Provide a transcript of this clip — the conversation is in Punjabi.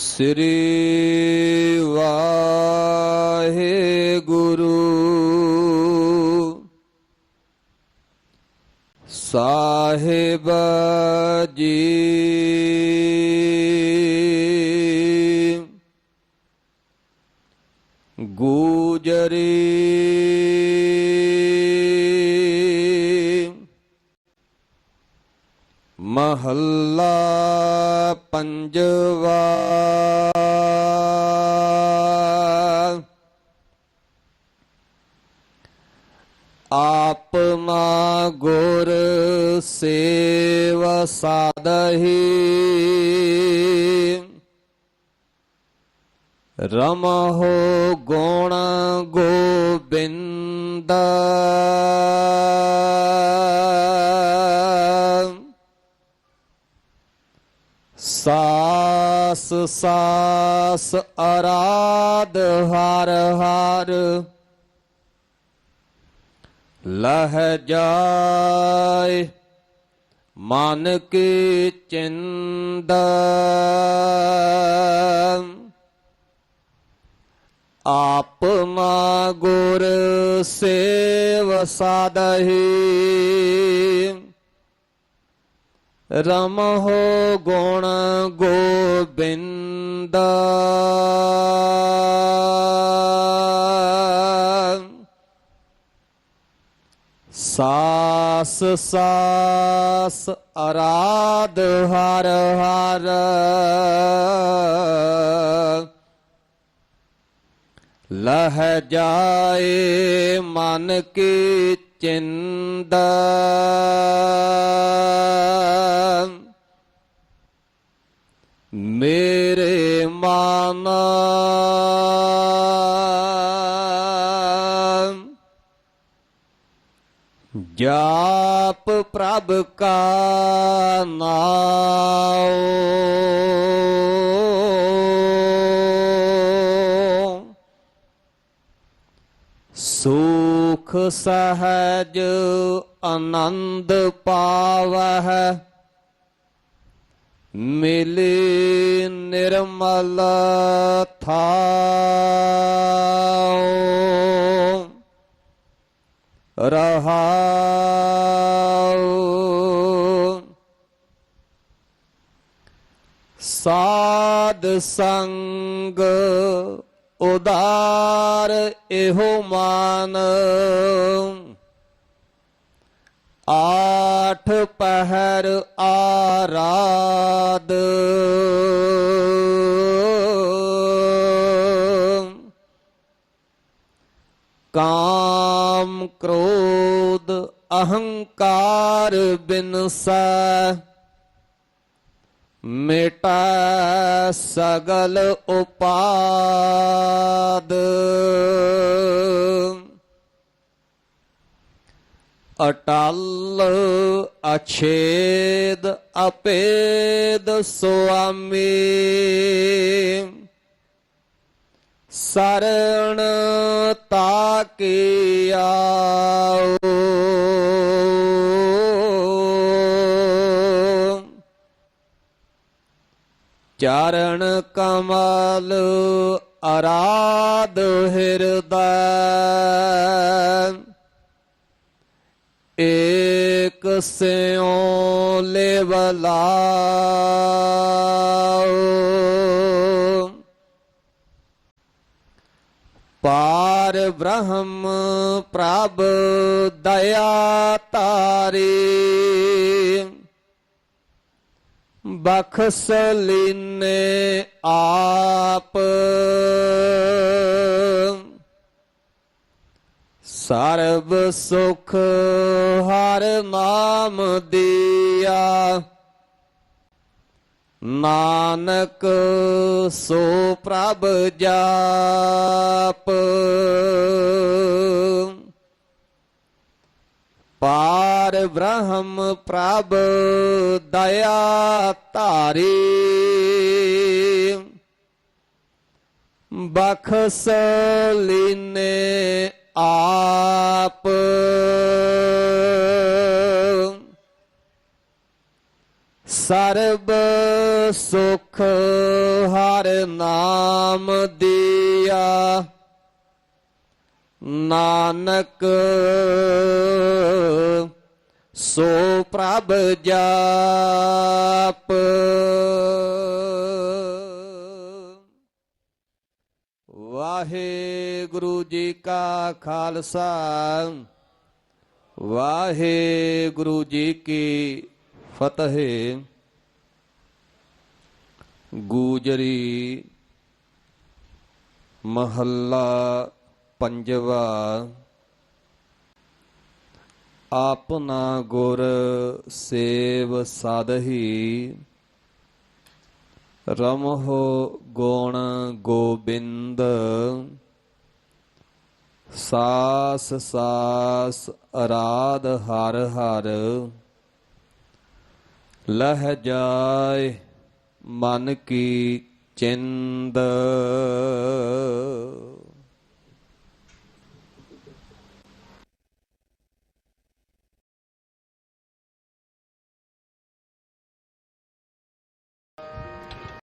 ਸ੍ਰੀ ਵਾਹਿਗੁਰੂ। ਸਾਹਿਬ ਜੀ। ਗੂਜਰੀ। ਮਹੱਲਾ ਪੰਜਵਾ ਆਪ ਮਾ ਗੁਰ ਸੇਵ ਸਾਦਹੀ ਰਮਹੁ ਗੁਣ ਗੋਬਿੰਦ। ਸਾਸ ਸਾਸ ਅਰਾਧ ਹਰ ਹਰ। ਲਹ ਜਾਏ ਮਨ ਕੀ ਚਿੰਦ। ਆਪ ਮਾ ਗੁਰ ਸੇਵ ਸਾਦਹੀ ਰਮਹੁ ਗੁਣ ਗੋਬਿੰਦ। ਸਾਸ ਸਾਸ ਅਰਾਧ ਹਰ ਹਰ। ਲਹ ਜਾਏ ਮਨ ਕੀ ਚਿੰਦ। ਜਾਪ ਪ੍ਰਭ ਕਾ ਨਾਮ ਸੁਖ ਸਹਜ ਆਨੰਦ ਪਾਵਹਿ ਮਿਲੇ ਨਿਰਮਲ ਥਾਉ। ਰਹਾਉ। ਸਾਧ ਸੰਗ ਉਦਾਰ ਇਹੋ ਮਾਨ। ਆਠ ਪਹਿਰ ਕਾਮ ਕ੍ਰੋਧ ਅਹੰਕਾਰ ਬਿਨਸੈ ਮਿਟਾ ਸਗਲ ਉਪਾਦ। ਅਟਲ ਅਛੇਦ ਅਪੇਦ ਸੁਆਮੀ। ਸਰਣ ਤਾਕੇ ਆਓ। ਚਰਨ ਕਮਲ ਅਰਾਧ ਹਿਰਦੈ। ਏਕ ਸਿਉ ਲਿਵ ਲਾਉ ਪਾਰ ਬ੍ਰਹਮ ਪ੍ਰਭ ਦਇਆ ਤਾਰੇ। ਬਖਸ ਲੀਨੇ ਆਪ। ਸਰਬ ਸੁਖ ਹਰ ਨਾਮ ਦਿਆ। ਨਾਨਕ ਸੋ ਪ੍ਰਭ ਜਾਪ। ਪਾਰ ਬ੍ਰਹਮ ਪ੍ਰਭ ਦਇਆ ਧਾਰੀ। ਬਖਸ ਲੀਨੇ ਆਪ। ਸਰਬ ਸੁਖ ਹਰ ਨਾਮ ਦਿਆ। ਨਾਨਕ ਸੋ ਪ੍ਰਭ ਜਾਪ। ਵਾਹਿਗੁਰੂ ਜੀ ਕਾ ਖਾਲਸਾ। ਵਾਹਿਗੁਰੂ ਜੀ ਕੀ ਫਤਿਹ। ਗੂਜਰੀ ਮਹੱਲਾ ਪੰਜਵਾ ਆਪਨਾ ਗੁਰ ਸੇਵ ਸਾਧਹੀ, ਰਮਹੁ ਗੁਣ ਗੋਬਿੰਦ, ਸਾਸ ਸਾਸ ਅਰਾਧ ਹਰ ਹਰ, ਲਹਿ ਜਾਏ ਮਨ ਕੀ ਚਿੰਦ।